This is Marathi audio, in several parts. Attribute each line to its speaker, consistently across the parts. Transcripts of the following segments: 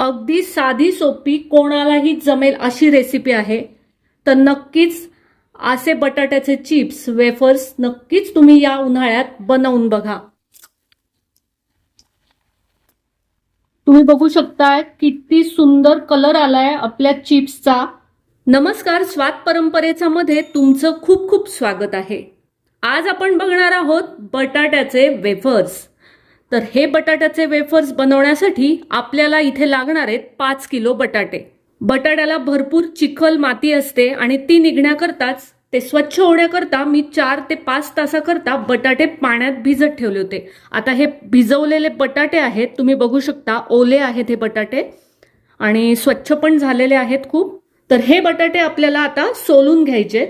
Speaker 1: अगदी साधी सोपी कोणालाही जमेल अशी रेसिपी आहे. तर नक्कीच असे बटाट्याचे चिप्स वेफर्स नक्कीच तुम्ही या उन्हाळ्यात बनवून बघा. तुम्ही बघू शकताय किती सुंदर कलर आलाय आपल्या चिप्सचा नमस्कार स्वाद परंपरेचा मध्ये तुमचं खूप खूप स्वागत आहे. आज आपण बघणार आहोत बटाट्याचे वेफर्स तर हे बटाट्याचे वेफर्स बनवण्यासाठी आपल्याला इथे लागणार आहेत पाच किलो बटाटे. बटाट्याला भरपूर चिखल माती असते आणि ती निघण्याकरताच ते स्वच्छ होण्याकरता मी चार ते पाच तासाकरता बटाटे पाण्यात भिजत ठेवले होते. आता हे भिजवलेले बटाटे आहेत तुम्ही बघू शकता ओले आहेत हे बटाटे. आणि स्वच्छ पण झालेले आहेत खूप. तर हे बटाटे आपल्याला आता सोलून घ्यायचेत.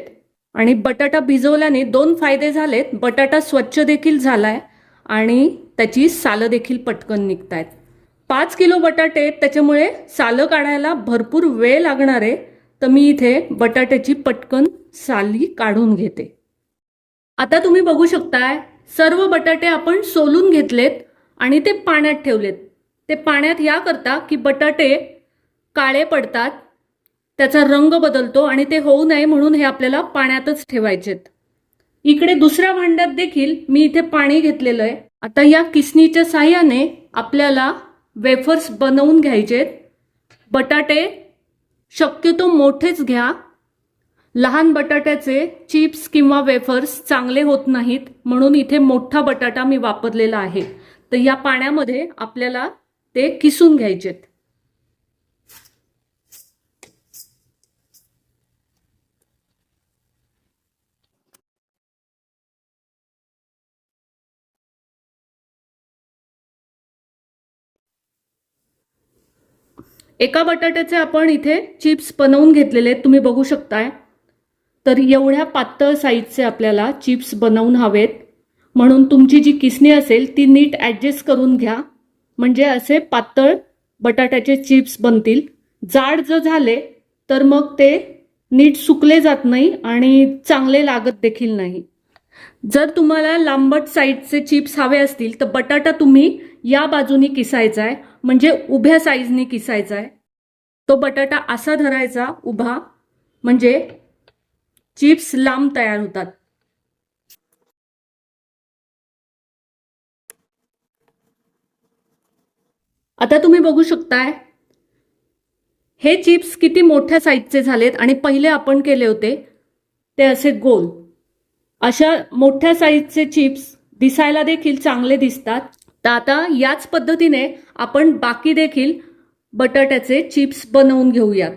Speaker 1: आणि बटाटा भिजवल्याने दोन फायदे झालेत. बटाटा स्वच्छ देखील झालाय. आणि त्याची सालं देखील पटकन निघतायत. पाच किलो बटाटे त्याच्यामुळे सालं काढायला भरपूर वेळ लागणार आहे तर मी इथे बटाट्याची पटकन साली काढून घेते. आता तुम्ही बघू शकताय सर्व बटाटे आपण सोलून घेतलेत आणि ते पाण्यात ठेवलेत. ते पाण्यात याकरता की बटाटे काळे पडतात त्याचा रंग बदलतो आणि ते होऊ नये म्हणून हे आपल्याला पाण्यातच ठेवायचेत. इकडे दुसऱ्या भांड्यात देखील मी इथे पाणी घेतलेलं आहे. आता या किसनीच्या साह्याने आपल्याला वेफर्स बनवून घ्यायचेत. बटाटे शक्यतो मोठेच घ्या. लहान बटाट्याचे चिप्स किंवा वेफर्स चांगले होत नाहीत म्हणून इथे मोठा बटाटा मी वापरलेला आहे. तर या पाण्यामध्ये आपल्याला ते किसून घ्यायचेत. एका बटाट्याचे आपण इथे चिप्स बनवून घेतलेले आहेत. तुम्ही बघू शकताय. तर एवढ्या पातळ साईजचे आपल्याला चिप्स बनवून हवेत. म्हणून तुमची जी किसणी असेल ती नीट ॲडजस्ट करून घ्या. म्हणजे असे पातळ बटाट्याचे चिप्स बनतील. जाड जर झाले तर मग ते नीट सुकले जात नाही आणि चांगले लागत देखील नाही. जर तुम्हाला लांबट साईजचे चिप्स हवे असतील तर बटाटा तुम्ही या बाजूनी किसायचा आहे म्हणजे उभ्या साईजने किसायचा आहे. तो बटाटा असा धरायचा उभा म्हणजे चिप्स लांब तयार होतात. आता तुम्ही बघू शकताय हे चिप्स किती मोठ्या साईजचे झालेत आणि पहिले आपण केले होते ते असे गोल. अशा मोठ्या साईजचे चिप्स दिसायला देखील चांगले दिसतात. तर आता याच पद्धतीने आपण बाकी देखील बटाट्याचे चिप्स बनवून घेऊयात.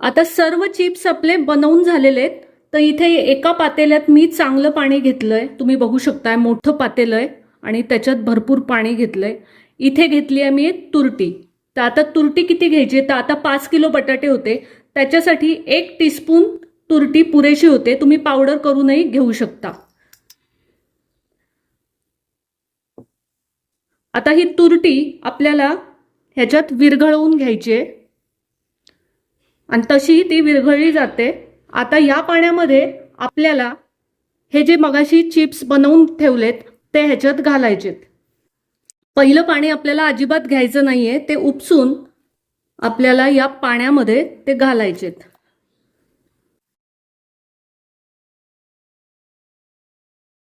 Speaker 1: आता सर्व चिप्स आपले बनवून झालेले आहेत तर इथे एका पातेल्यात मी चांगलं पाणी घेतलं आहे तुम्ही बघू शकताय मोठं पातेलं आहे आणि त्याच्यात भरपूर पाणी घेतलं आहे इथे घेतली आहे मी एक तुरटी. तर आता तुरटी किती घ्यायची? तर आता पाच किलो बटाटे होते. त्याच्यासाठी एक टीस्पून तुरटी पुरेशी होते. तुम्ही पावडर करूनही घेऊ शकता. आता ही तुरटी आपल्याला ह्याच्यात विरघळवून घ्यायची आहे. आणि तशी ती विरघळली जाते. आता या पाण्यामध्ये आपल्याला हे जे मगाशी चिप्स बनवून ठेवलेत ते ह्याच्यात घालायचेत. पहिलं पाणी आपल्याला अजिबात घ्यायचं नाहीये ते उपसून आपल्याला या पाण्यामध्ये ते घालायचेत.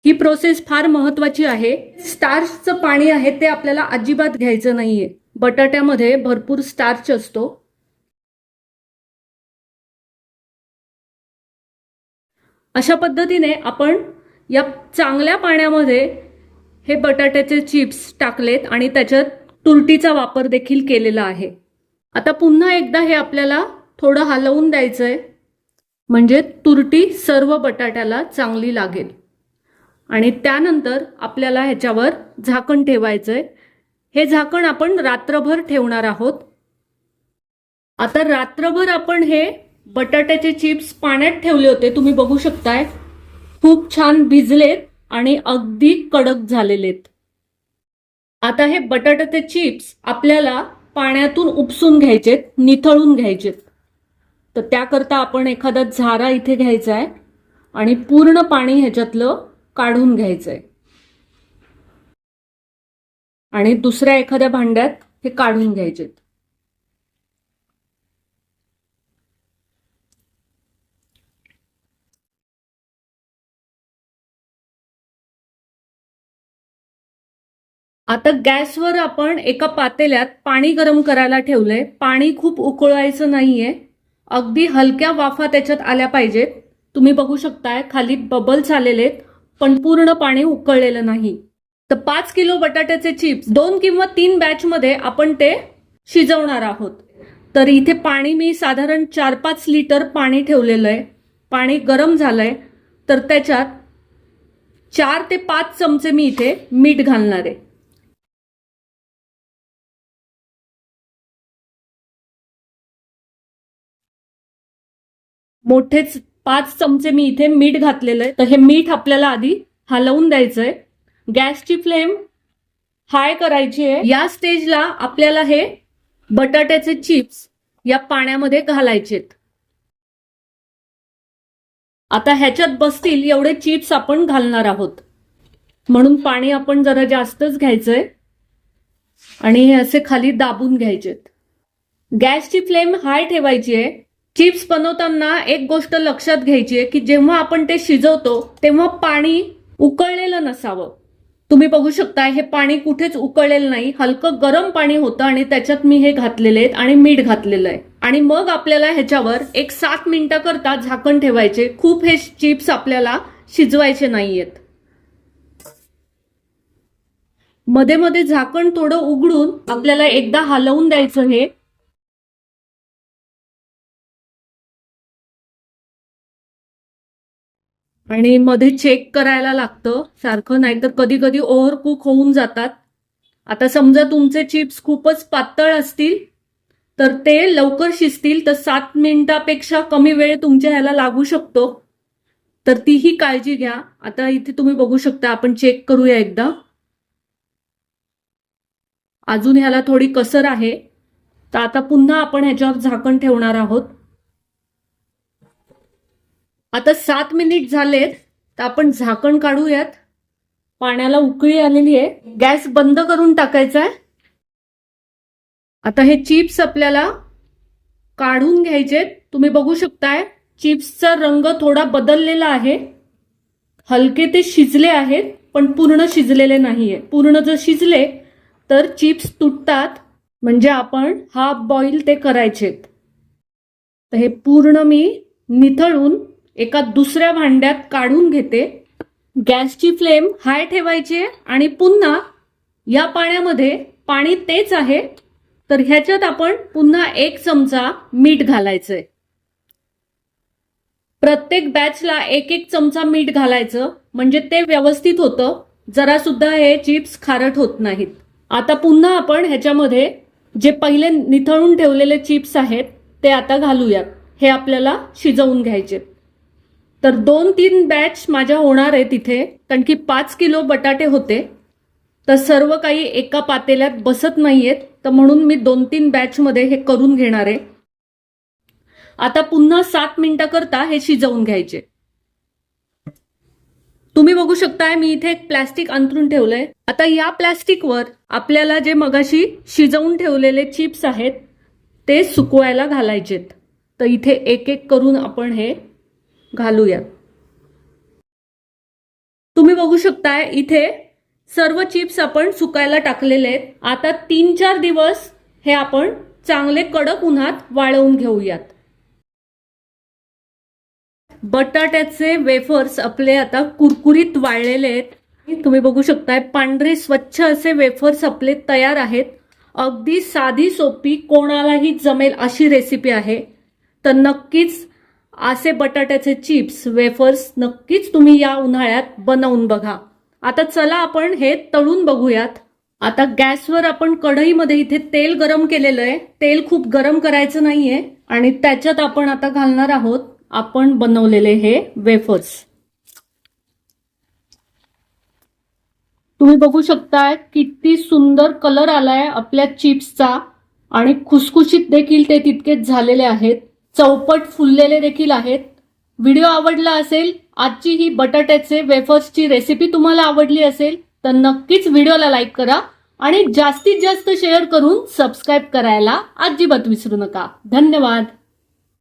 Speaker 1: ही प्रोसेस फार महत्वाची आहे. स्टार्चचं पाणी आहे ते आपल्याला अजिबात घ्यायचं नाहीये. बटाट्यामध्ये भरपूर स्टार्च असतो. अशा पद्धतीने आपण या चांगल्या पाण्यामध्ये हे बटाट्याचे चिप्स टाकलेत आणि त्याच्यात तुरटीचा वापर देखील केलेला आहे. आता पुन्हा एकदा हे आपल्याला थोडं हलवून द्यायचंय. म्हणजे तुरटी सर्व बटाट्याला चांगली लागेल. आणि त्यानंतर आपल्याला ह्याच्यावर झाकण ठेवायचंय. हे झाकण आपण रात्रभर ठेवणार आहोत. आता रात्रभर आपण हे बटाट्याचे चिप्स पाण्यात ठेवले होते तुम्ही बघू शकताय. खूप छान भिजलेत आणि अगदी कडक झालेलेत. आता हे बटाट्याचे चिप्स आपल्याला पाण्यातून उपसून घ्यायचेत निथळून घ्यायचेत. तर त्याकरता आपण एखादा झारा इथे घ्यायचा आहे आणि पूर्ण पाणी ह्याच्यातलं काढून घ्यायचं आहे आणि दुसऱ्या एखाद्या भांड्यात हे काढून घ्यायचेत आता गॅसवर आपण एका पातेल्यात पाणी गरम करायला ठेवलंय. पाणी खूप उकळवायचं नाहीये. अगदी हलक्या वाफा त्याच्यात आल्या पाहिजेत. तुम्ही बघू शकताय खाली बबल्स आलेले आहेत. पण पूर्ण पाणी उकळलेलं नाही. तर पाच किलो बटाट्याचे चिप्स दोन किंवा तीन बॅच मध्ये आपण ते शिजवणार आहोत. तर इथे पाणी मी साधारण चार पाच लिटर पाणी ठेवलेलं आहे. पाणी गरम झालंय. तर त्याच्यात चार ते पाच चमचे मी इथे मीठ घालणार आहे. मोठेच पाच चमचे मी इथे मीठ घातलेलं आहे. तर हे मीठ आपल्याला आधी हलवून द्यायचंय. गॅसची फ्लेम हाय करायची आहे. या स्टेजला आपल्याला हे बटाट्याचे चिप्स या पाण्यामध्ये घालायचेत. आता ह्याच्यात बसतील एवढे चिप्स आपण घालणार आहोत. म्हणून पाणी आपण जरा जास्तच घ्यायचंय. आणि हे असे खाली दाबून घ्यायचेत. गॅसची फ्लेम हाय ठेवायची आहे. चिप्स बनवताना एक गोष्ट लक्षात घ्यायची आहे की जेव्हा आपण ते शिजवतो तेव्हा पाणी उकळलेलं नसावं. तुम्ही बघू शकता हे पाणी कुठेच उकळलेलं नाही. हलकं गरम पाणी होतं आणि त्याच्यात मी हे घातलेले आहेत आणि मीठ घातलेलं आहे. आणि मग आपल्याला ह्याच्यावर एक सात मिनिटाकरता झाकण ठेवायचे. खूप हे चिप्स आपल्याला शिजवायचे नाहीयेत. मध्ये मध्ये झाकण थोडं उघडून आपल्याला एकदा हलवून द्यायचं हे. आणि मध्ये चेक करायला लागतं. सारखं नाहीतर कधी कधी ओव्हर कुक होऊन जातात. आता समजा तुमचे चिप्स खूपच पातळ असतील तर ते लवकर शिजतील तर सात मिनिटापेक्षा कमी वेळ तुमच्या ह्याला लागू शकतो. तर तीही काळजी घ्या. आता इथे तुम्ही बघू शकता आपण चेक करूया एकदा. अजून ह्याला थोडी कसर आहे. तर आता पुन्हा आपण ह्याच्यावर झाकण ठेवणार आहोत. आता सात मिनिट झालेत तर आपण झाकण काढूयात. पाण्याला उकळी आलेली आहे. गॅस बंद करून टाकायचा आहे. आता हे चिप्स आपल्याला काढून घ्यायचे तुम्ही बघू शकताय चिप्सचा रंग थोडा बदललेला आहे. हलके ते शिजले आहेत पण पूर्ण शिजलेले नाहीये. पूर्ण जर शिजले तर चिप्स तुटतात. म्हणजे आपण हाफ बॉईल ते करायचेत. तर हे पूर्ण मी निथळून एका दुसऱ्या भांड्यात काढून घेते. गॅसची फ्लेम हाय ठेवायची आणि पुन्हा या पाण्यामध्ये पाणी तेच आहे. तर ह्याच्यात आपण पुन्हा एक चमचा मीठ घालायचंय. प्रत्येक बॅचला एक एक चमचा मीठ घालायचं. म्हणजे ते व्यवस्थित होतं. जरा सुद्धा हे चिप्स खारट होत नाहीत. आता पुन्हा आपण ह्याच्यामध्ये जे पहिले निथळून ठेवलेले चिप्स आहेत ते आता घालूयात. हे आपल्याला शिजवून घ्यायचे तर दोन तीन बॅच माझ्या होणार आहे तिथे कारण की पाच किलो बटाटे होते. तर सर्व काही एका पातेल्यात बसत नाहीयेत तर म्हणून मी दोन तीन बॅचमध्ये हे करून घेणार आहे. आता पुन्हा सात मिनिटाकरता हे शिजवून घ्यायचे. तुम्ही बघू शकताय मी इथे एक प्लॅस्टिक अंतरून ठेवलंय. आता या प्लॅस्टिकवर आपल्याला जे मगाशी शिजवून ठेवलेले चिप्स आहेत ते सुकवायला घालायचेत. तर इथे एक एक करून आपण हे घालूयात तुम्ही बघू शकताय इथे सर्व चिप्स आपण सुकायला टाकलेले आहेत. आता तीन चार दिवस हे आपण चांगले कडक उन्हात वाळवून घेऊयात. बटाट्याचे वेफर्स आपले आता कुरकुरीत वाळलेले आहेत. तुम्ही बघू शकताय पांढरे स्वच्छ असे वेफर्स आपले तयार आहेत. अगदी साधी सोपी कोणालाही जमेल अशी रेसिपी आहे. तर नक्कीच असे बटाट्याचे चिप्स वेफर्स नक्कीच तुम्ही या उन्हाळ्यात बनवून बघा. आता चला आपण हे तळून बघूयात. आता गॅसवर आपण कढईमध्ये इथे तेल गरम केलेलं आहे. तेल खूप गरम करायचं नाहीये आणि त्याच्यात आपण आता घालणार आहोत आपण बनवलेले हे वेफर्स. तुम्ही बघू शकताय किती सुंदर कलर आलाय आपल्या चिप्सचा आणि खुसखुशीत देखील ते तितकेच झालेले आहेत. चौपट फुललेले देखील आहेत. व्हिडिओ आवडला असेल आजची ही बटाट्याचे वेफर्सची रेसिपी तुम्हाला आवडली असेल तर नक्कीच व्हिडिओला लाईक करा आणि जास्तीत जास्त शेअर करून सबस्क्राईब करायला अजिबात विसरू नका. धन्यवाद.